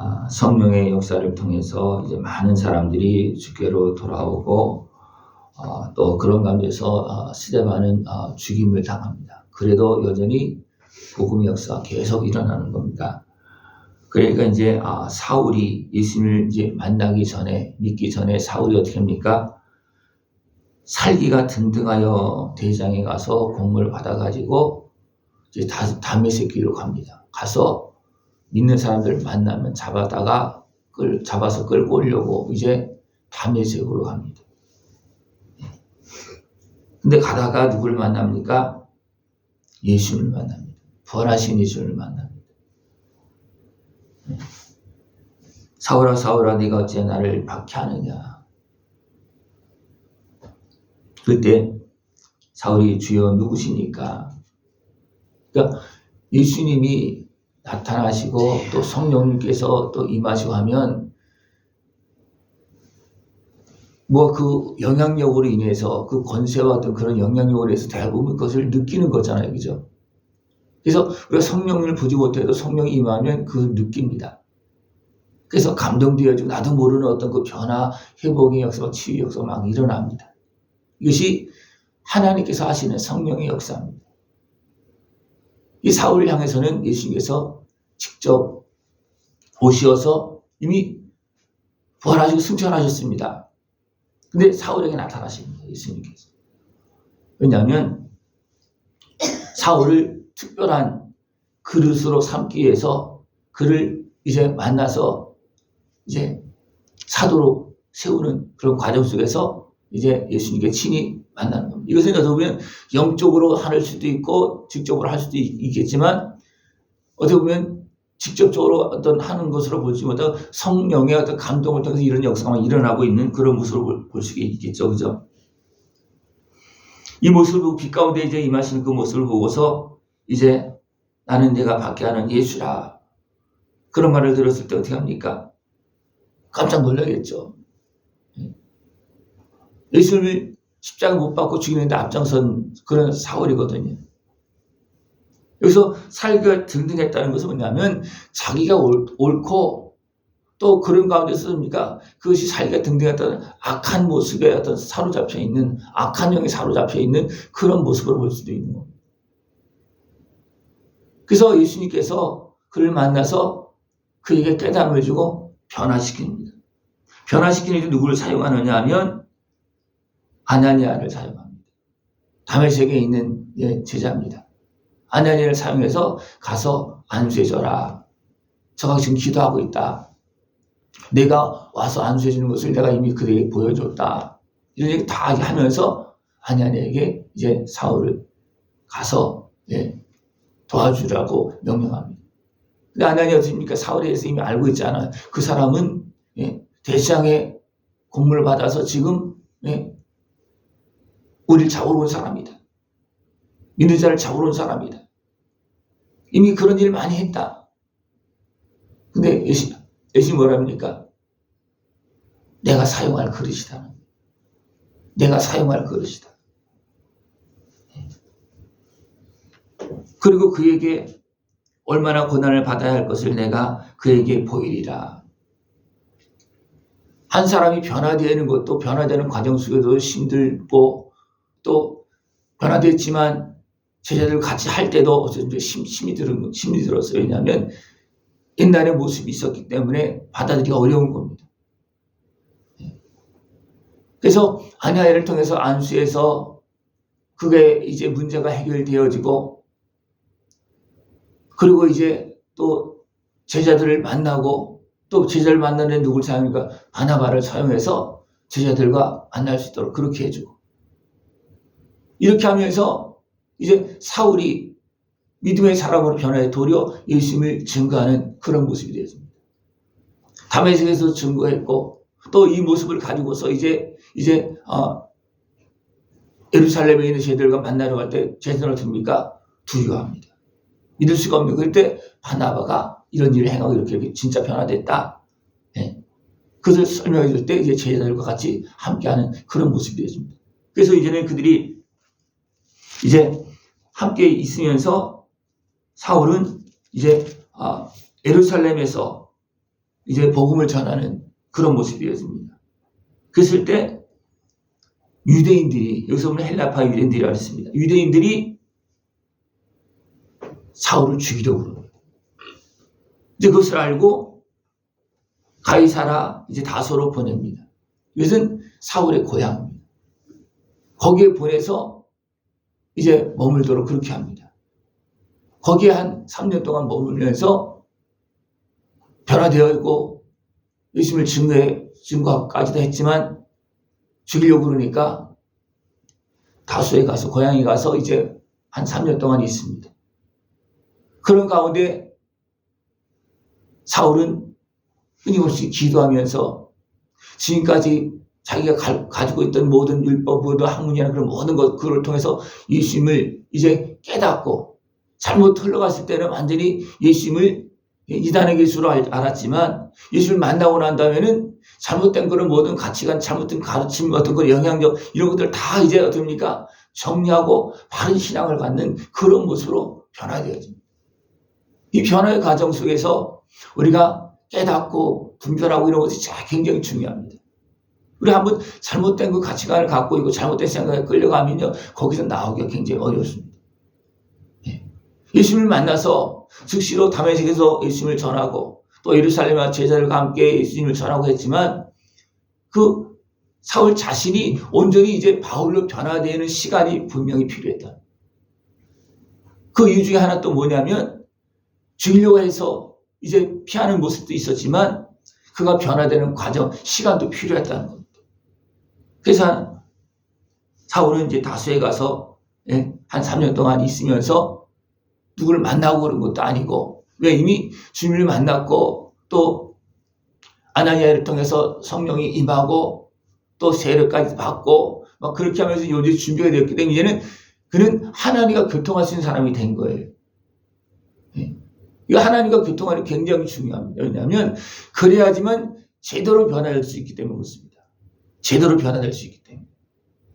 아, 성령의 역사를 통해서 이제 많은 사람들이 주께로 돌아오고 어, 또 그런 가운데서 어, 스데반은 어, 죽임을 당합니다. 그래도 여전히 복음의 역사가 계속 일어나는 겁니다. 그러니까 이제 아, 사울이 예수님을 이제 만나기 전에 믿기 전에 사울이 어떻게 합니까? 살기가 등등하여 대장에 가서 공을 받아가지고 이제 다, 담메색기로 갑니다. 가서 믿는 사람들 만나면 잡아다가 끌, 잡아서 끌고 오려고 이제 담메색으로 갑니다. 근데 가다가 누굴 만납니까? 예수님을 만납니다. 부활하신 예수님을 만납니다. 사울아 사울아 네가 어찌 나를 박해하느냐 그때 사울이 주여 누구시니까 그러니까 예수님이 나타나시고 또 성령님께서 또 임하시고 하면 뭐 그 영향력으로 인해서 그 권세와 어떤 그런 영향력으로 해서 대부분 그것을 느끼는 거잖아요. 그죠? 그래서 우리가 성령을 보지 못해도 성령이 임하면 그걸 느낍니다. 그래서 감동되어지고 나도 모르는 어떤 그 변화, 회복의 역사, 치유 역사가 막 일어납니다. 이것이 하나님께서 하시는 성령의 역사입니다. 이 사울을 향해서는 예수님께서 직접 오시어서 이미 부활하시고 승천하셨습니다. 근데 사울에게 나타나십니다. 예수님께서. 왜냐하면 사울을 특별한 그릇으로 삼기 위해서 그를 이제 만나서 이제 사도로 세우는 그런 과정 속에서 이제 예수님께 친히 만나는 겁니다. 이것은 어떻게 보면 영적으로 할 수도 있고 직접으로 할 수도 있- 있겠지만 어떻게 보면 직접적으로 어떤 하는 것으로 보지 못하고 성령의 어떤 감동을 통해서 이런 역사가 일어나고 있는 그런 모습을 볼수 있겠죠. 그죠? 이 모습을 보고 빛 가운데 이제 임하시는 그 모습을 보고서 이제 나는 내가 받게 하는 예수라. 그런 말을 들었을 때 어떻게 합니까? 깜짝 놀라겠죠. 예수님을 십자가 못 받고 죽이는데 앞장선 그런 사월이거든요. 여기서 살기가 등등했다는 것은 뭐냐면 자기가 옳, 옳고 또 그런 가운데서 뭡니까? 그것이 살기가 등등했다는 악한 모습에 어떤 사로잡혀 있는 악한 영에 사로잡혀 있는 그런 모습으로 볼 수도 있는 겁니다. 그래서 예수님께서 그를 만나서 그에게 깨달음을 주고 변화시킵니다. 변화시키는 게 누구를 사용하느냐 하면 아나니아를 사용합니다. 다메섹에 있는 예, 제자입니다. 아나니아를 사용해서 가서 안수해줘라. 저가 지금 기도하고 있다. 내가 와서 안수해주는 것을 내가 이미 그에게 보여줬다. 이런 얘기 다 하면서 아나니아에게 이제 사울을 가서 예, 도와주라고 명령합니다. 근데 아나니아 어떻습니까? 사울에 대해서 이미 알고 있잖아요. 그 사람은 예, 대시장의 공문을 받아서 지금 예, 우리를 잡으러 온 사람이다. 믿는 자를 잡으러 온 사람이다. 이미 그런 일 많이 했다. 근데 예수, 예수님 뭐라 합니까? 내가 사용할 그릇이다. 내가 사용할 그릇이다. 그리고 그에게 얼마나 고난을 받아야 할 것을 내가 그에게 보이리라. 한 사람이 변화되는 것도 변화되는 과정 속에도 힘들고 또 변화됐지만 제자들 같이 할 때도 힘, 힘이 들은 힘이 들었어요. 왜냐하면 옛날의 모습이 있었기 때문에 받아들이기 어려운 겁니다. 그래서 아니아이를 통해서 안수해서 그게 이제 문제가 해결되어지고 그리고 이제 또 제자들을 만나고 또 제자를 만나는 누굴 사용하니까 바나바를 사용해서 제자들과 만날 수 있도록 그렇게 해주고 이렇게 하면서 이제 사울이 믿음의 사람으로 변화해 도리어 예수님을 증거하는 그런 모습이 되었습니다. 다메섹에서 증거했고 또 이 모습을 가지고서 이제 이제 어, 예루살렘에 있는 제자들과 만나러 갈 때 제자들은 어떻습니까? 두려워합니다. 믿을 수가 없는 그때 바나바가 이런 일을 행하고 이렇게, 이렇게 진짜 변화됐다. 예. 그것을 설명해 줄 때 이제 제자들과 같이 함께하는 그런 모습이 되어집니다. 그래서 이제는 그들이 이제 함께 있으면서 사울은 이제 아, 예루살렘에서 이제 복음을 전하는 그런 모습이었습니다. 그랬을 때 유대인들이 여기서 보면 헬라파 유대인들이라고 했습니다. 유대인들이 사울을 죽이려고 그러는 이제 그것을 알고 가이사라 이제 다소로 보냅니다. 이것은 사울의 고향입니다. 거기에 보내서 이제 머물도록 그렇게 합니다. 거기에 한 3년 동안 머물면서 변화되어 있고 예수님을 증거해 증거까지도 했지만 죽이려고 그러니까 다수에 가서 고향에 가서 이제 한 3년 동안 있습니다. 그런 가운데 사울은 끊임없이 기도하면서 지금까지 자기가 가, 가 지고 있던 모든 율법도 학문이나 그런 모든 것 그걸 통해서 예수님을 이제 깨닫고 잘못 흘러갔을 때는 완전히 예수님을 이단의 알- 알았지만 예수를 만나고 난 다음에는 잘못된 그런 모든 가치관, 잘못된 가르침 어떤 그 영향력 이런 것들 다 이제 어떻습니까? 정리하고 바른 신앙을 갖는 그런 모습으로 변화되어집니다. 이 변화의 과정 속에서 우리가 깨닫고 분별하고 이런 것이 굉장히 중요합니다. 우리 한번 잘못된 그 가치관을 갖고 있고 잘못된 생각에 끌려가면요 거기서 나오기가 굉장히 어렵습니다. 예. 예수님을 만나서 즉시로 다메섹에서 예수님을 전하고 또 예루살렘과 제자들과 함께 예수님을 전하고 했지만 그 사울 자신이 온전히 이제 바울로 변화되는 시간이 분명히 필요했다. 그 이유 중에 하나 또 뭐냐면 죽이려고 해서 이제 피하는 모습도 있었지만 그가 변화되는 과정, 시간도 필요했다는 겁니다. 그래서 사울은 이제 다수에 가서 예, 한 3년 동안 있으면서 누구를 만나고 그런 것도 아니고 왜 이미 주님을 만났고 또 아나니아를 통해서 성령이 임하고 또 세례까지 받고 막 그렇게 하면서 요즘 준비가 되었기 때문에 이제는 그는 하나님과 있는 사람이 된 거예요. 예. 이 하나님과 교통하는 게 굉장히 중요합니다. 왜냐하면 그래야지만 제대로 변화될 수 있기 때문에 그렇습니다. 제대로 변화될 수 있기 때문에.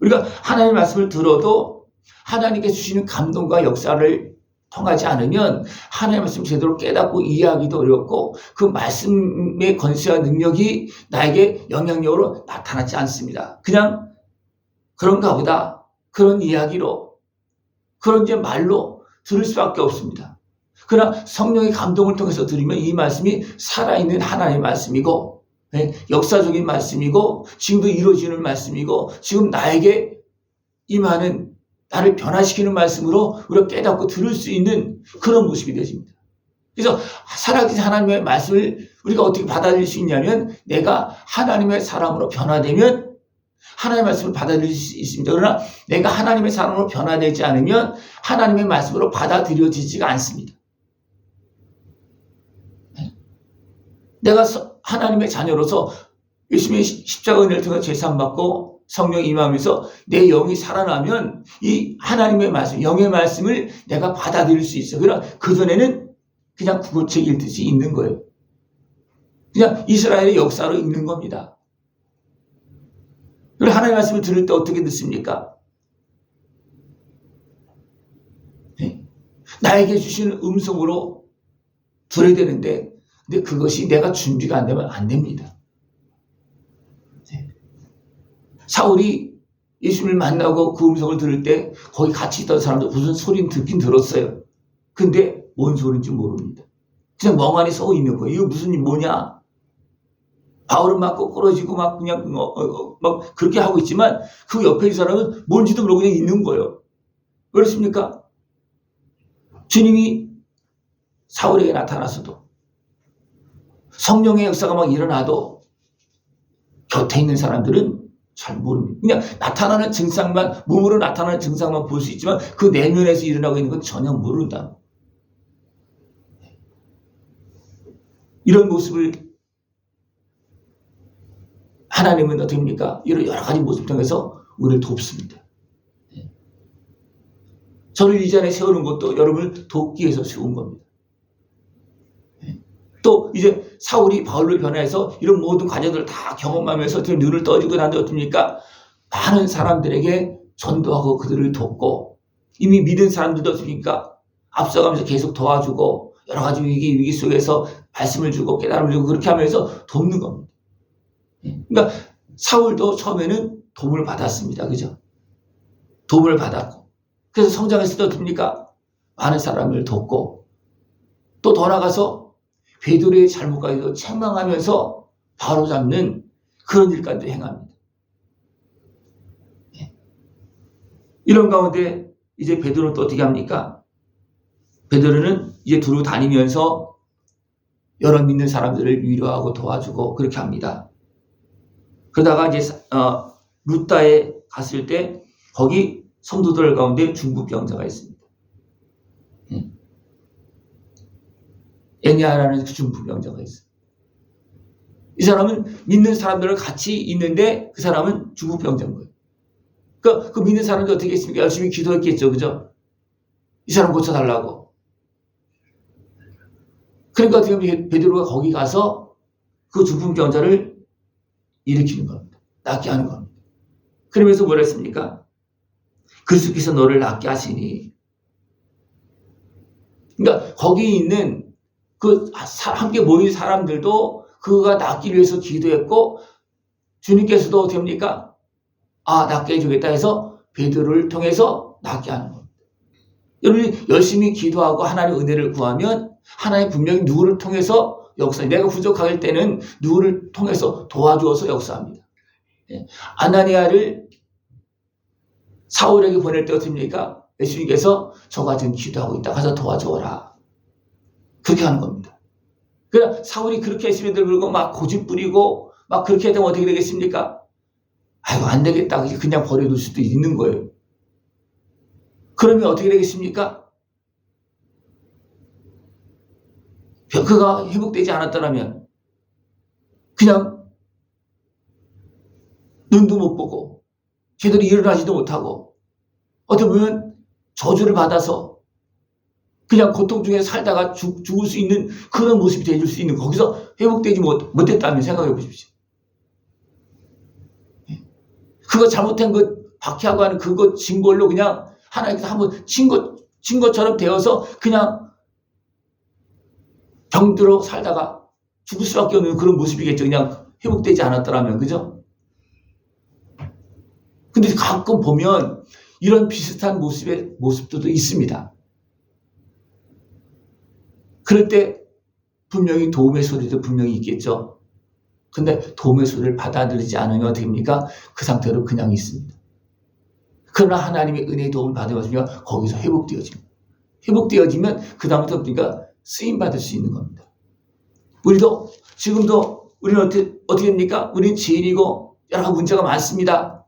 우리가 하나님의 말씀을 들어도 하나님께 주시는 감동과 역사를 통하지 않으면 하나님의 말씀 제대로 깨닫고 이해하기도 어렵고 그 말씀의 권세와 능력이 나에게 영향력으로 나타나지 않습니다. 그냥 그런가 보다 그런 이야기로 그런 이제 말로 들을 수밖에 없습니다. 그러나 성령의 감동을 통해서 들으면 이 말씀이 살아있는 하나님의 말씀이고 네, 역사적인 말씀이고 지금도 이루어지는 말씀이고 지금 나에게 임하는 나를 변화시키는 말씀으로 우리가 깨닫고 들을 수 있는 그런 모습이 되집니다. 그래서 살아계신 하나님의 말씀을 우리가 어떻게 받아들일 수 있냐면 내가 하나님의 사람으로 변화되면 하나님의 말씀을 받아들일 수 있습니다. 그러나 내가 하나님의 사람으로 변화되지 않으면 하나님의 말씀으로 받아들여지지가 않습니다. 내가 하나님의 자녀로서 예수님의 십자가 은혜를 통해 재산받고 성령 임하면서 내 영이 살아나면 이 하나님의 말씀, 영의 말씀을 내가 받아들일 수 있어. 그러나 그전에는 그냥 국어책 읽듯이 읽는 거예요. 그냥 이스라엘의 역사로 읽는 겁니다. 그리고 하나님의 말씀을 들을 때 어떻게 듣습니까? 네? 나에게 주시는 음성으로 들어야 되는데 근데 그것이 내가 준비가 안 되면 안 됩니다. 네. 사울이 예수님을 만나고 그 음성을 들을 때 거기 같이 있던 사람들 무슨 소리는 듣긴 들었어요. 근데 뭔 소리인지 모릅니다. 그냥 멍하니 서 있는 거예요. 이거 무슨 일 뭐냐? 바울은 막 꼬꾸러지고 막 그냥 어, 어, 막 그렇게 하고 있지만 그 옆에 있는 사람은 뭔지도 모르고 그냥 있는 거예요. 그렇습니까? 주님이 사울에게 나타나서도 성령의 역사가 막 일어나도 곁에 있는 사람들은 잘 모릅니다. 그냥 나타나는 증상만, 몸으로 나타나는 증상만 볼 수 있지만 그 내면에서 일어나고 있는 건 전혀 모른다. 이런 모습을 하나님은 어떻습니까? 이런 여러 가지 모습 통해서 우리를 돕습니다. 저를 이 자리에 세우는 것도 여러분을 돕기 위해서 세운 겁니다. 또 이제 사울이 바울로 변해서 이런 모든 과정들을 다 경험하면서 눈을 떠주고 난데 어떻습니까? 많은 사람들에게 전도하고 그들을 돕고 이미 믿은 사람들도 어떻습니까? 앞서가면서 계속 도와주고 여러 가지 위기, 위기 속에서 말씀을 주고 깨달음을 주고 그렇게 하면서 돕는 겁니다. 예. 그러니까 사울도 처음에는 도움을 받았습니다. 그죠? 도움을 받았고. 그래서 성장했을 때 어떻습니까? 많은 사람을 돕고 또 더 나가서 베드로의 잘못까지도 책망하면서 바로잡는 그런 일까지도 행합니다. 예. 이런 가운데 이제 베드로는 또 어떻게 합니까? 베드로는 이제 두루 다니면서 여러 믿는 사람들을 위로하고 도와주고 그렇게 합니다. 그러다가 이제 어, 루따에 갔을 때 거기 성도들 가운데 중부병자가 있습니다. 예. 그 중부병자가 있어요. 이 사람은 믿는 사람들을 같이 있는데 그 사람은 중부병자인 거예요. 그, 그 믿는 사람들이 어떻게 했습니까? 열심히 기도했겠죠. 그죠? 이 사람 고쳐달라고. 그러니까 보면 베드로가 거기 가서 그 중풍병자를 일으키는 겁니다. 낫게 하는 겁니다. 그러면서 뭐라 했습니까? 그리스도께서 너를 낫게 하시니. 그러니까 거기 있는 그 함께 모인 사람들도 그가 낫기 위해서 기도했고 주님께서도 어떻게 합니까? 아 낫게 해주겠다 해서 베드로를 통해서 낫게 하는 겁니다. 여러분이 열심히 기도하고 하나님의 은혜를 구하면 하나님 분명히 누구를 통해서 역사. 내가 부족할 때는 누구를 통해서 도와주어서 역사합니다. 예. 아나니아를 사울에게 보낼 때 어떻습니까? 예수님께서 저가 지금 기도하고 있다. 가서 도와줘라. 그렇게 하는 겁니다. 그러나 사울이 그렇게 했음에도 불구하고 막 고집 부리고 막 그렇게 되면 어떻게 되겠습니까? 아이고, 안 되겠다. 그냥 버려둘 수도 있는 거예요. 그러면 어떻게 되겠습니까? 그가 회복되지 않았더라면 그냥 눈도 못 보고 제대로 일어나지도 못하고 어떻게 보면 저주를 받아서 그냥 고통 중에 살다가 죽, 죽을 수 있는 그런 모습이 되줄 수 있는 거기서 회복되지 못, 못했다면 생각해 보십시오. 예. 그거 잘못한 것 박해하고 하는 그거 증거로 그냥 하나님께서 한번 친 것, 친 것처럼 되어서 그냥 병들어 살다가 죽을 수밖에 없는 그런 모습이겠죠. 그냥 회복되지 않았더라면, 그죠? 근데 가끔 보면 이런 비슷한 모습의 모습들도 있습니다. 그럴 때 분명히 도움의 소리도 분명히 있겠죠. 근데 도움의 소리를 받아들이지 않으면 어떻게 됩니까? 그 상태로 그냥 있습니다. 그러나 하나님의 은혜의 도움을 받아가지고 거기서 회복되어집니다. 회복되어지면 그다음부터 우리가 쓰임받을 수 있는 겁니다. 우리도 지금도 우리는 어떻게, 어떻게 됩니까? 우리는 죄인이고 여러 문제가 많습니다.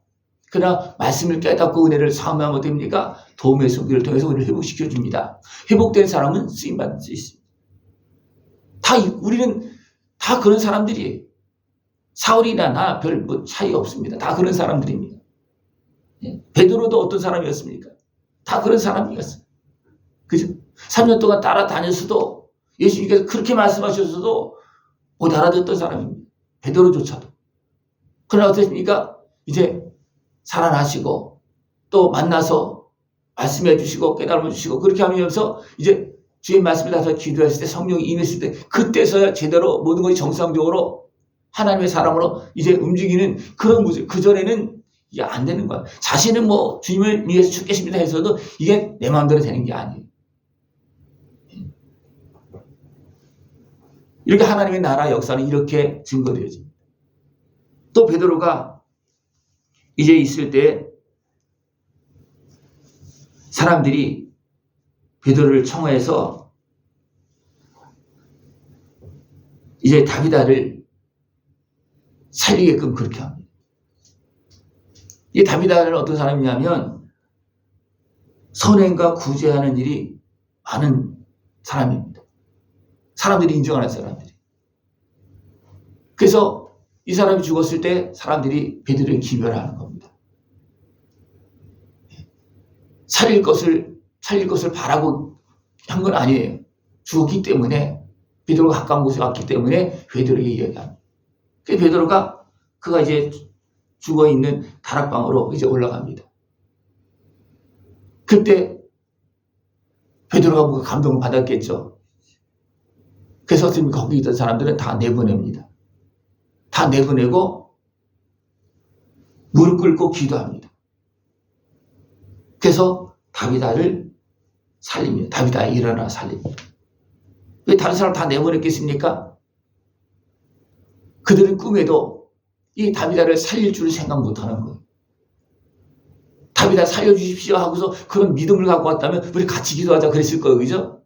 그러나 말씀을 깨닫고 은혜를 사모하면 됩니까? 도움의 손길을 통해서 우리를 회복시켜 줍니다. 회복된 사람은 쓰임받을 수 있습니다. 다 우리는 다 그런 사람들이에요. 사울이나 나별뭐 차이 없습니다. 다 그런 사람들입니다. 예. 베드로도 어떤 사람이었습니까? 다 그런 사람이었어요. 그죠? 3년 동안 따라다녔어도 예수님께서 그렇게 말씀하셨어도 못 알아듣던 사람입니다. 베드로조차도. 그러나 어떻습니까? 이제 살아나시고 또 만나서 말씀해 주시고 깨달음을 주시고 그렇게 하면서 이제 주의 말씀을 다서 기도했을 때 성령이 임했을 때 그때서야 제대로 모든 것이 정상적으로 하나님의 사람으로 이제 움직이는 그런 모습. 그전에는 이게 안 되는 거야. 자신은 뭐 주님을 위해서 죽겠습니다 해서도 이게 내 마음대로 되는 게 아니에요. 이렇게 하나님의 나라 역사는 이렇게 증거되어집니다. 또 베드로가 이제 있을 때 사람들이 베드로를 청하해서 이제 다비다를 살리게끔 그렇게 합니다. 이 다비다는 어떤 사람이냐면 선행과 구제하는 일이 많은 사람입니다. 사람들이 인정하는 사람들이. 그래서 이 사람이 죽었을 때 사람들이 베드로를 기별하는 겁니다. 살릴 것을 살릴 것을 바라고 한 건 아니에요. 죽었기 때문에 베드로가 가까운 곳에 왔기 때문에 베드로에게 이야기합니다. 그 베드로가 그가 이제 죽어 있는 다락방으로 이제 올라갑니다. 그때 베드로가 뭔가 감동을 받았겠죠. 그래서 지금 거기 있던 사람들은 다 내보냅니다. 다 내보내고 무릎 꿇고 기도합니다. 그래서 다비다를 살립니다. 다비다 일어나 살립니다. 왜 다른 사람 다 내보냈겠습니까? 그들은 꿈에도 이 다비다를 살릴 줄을 생각 못 하는 거예요. 다비다 살려주십시오 하고서 그런 믿음을 갖고 왔다면 우리 같이 기도하자 그랬을 거예요. 그죠?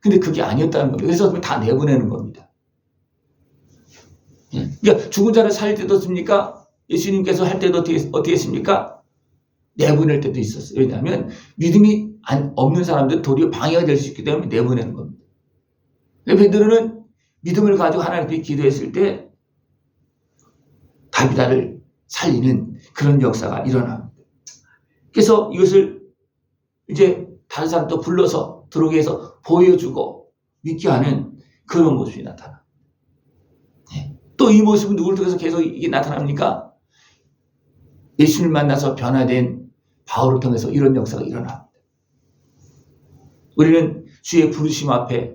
근데 그게 아니었다는 겁니다. 그래서 다 내보내는 겁니다. 예. 그러니까 죽은 자를 살릴 때도 습니까? 예수님께서 할 때도 어떻게, 어떻게 했습니까? 내보낼 때도 있었어요. 왜냐하면 믿음이 안- 없는 사람들 도리어 방해가 될 수 있기 때문에 내보내는 겁니다. 베드로는 믿음을 가지고 하나님께 기도했을 때 다비다를 살리는 그런 역사가 일어납니다. 그래서 이것을 이제 다른 사람도 불러서 들어오게 해서 보여주고 믿게 하는 그런 모습이 나타나. 또이 모습은 누구를 통해서 계속 이게 나타납니까? 예수님을 만나서 변화된 바울을 통해서 이런 역사가 일어납니다. 우리는 주의 부르심 앞에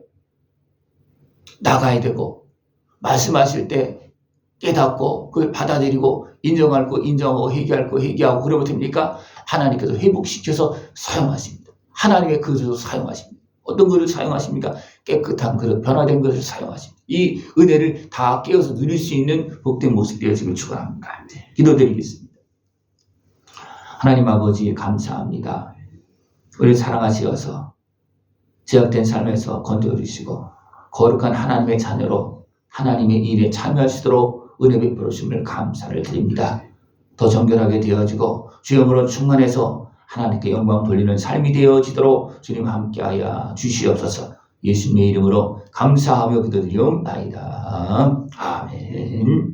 나가야 되고 말씀하실 때 깨닫고 그걸 받아들이고 인정할 거 인정하고 회개할 거 회개하고 그러면 됩니까? 하나님께서 회복시켜서 사용하십니다. 하나님의 그릇을 사용하십니다. 어떤 그릇을 사용하십니까? 깨끗한 그릇, 변화된 그릇을 사용하십니다. 이 은혜를 다 깨어서 누릴 수 있는 복된 모습 되어지길 축원합니다. 기도드리겠습니다. 하나님 아버지 감사합니다. 우리 사랑하시어서 제약된 삶에서 건져 주시고 거룩한 하나님의 자녀로 하나님의 일에 참여하시도록 은혜 베풀어 주심을 감사를 드립니다. 더 정결하게 되어지고 주영으로 충만해서 하나님께 영광 돌리는 삶이 되어지도록 주님 함께하여 주시옵소서. 예수님의 이름으로 감사하며 기도드리옵나이다. 아멘.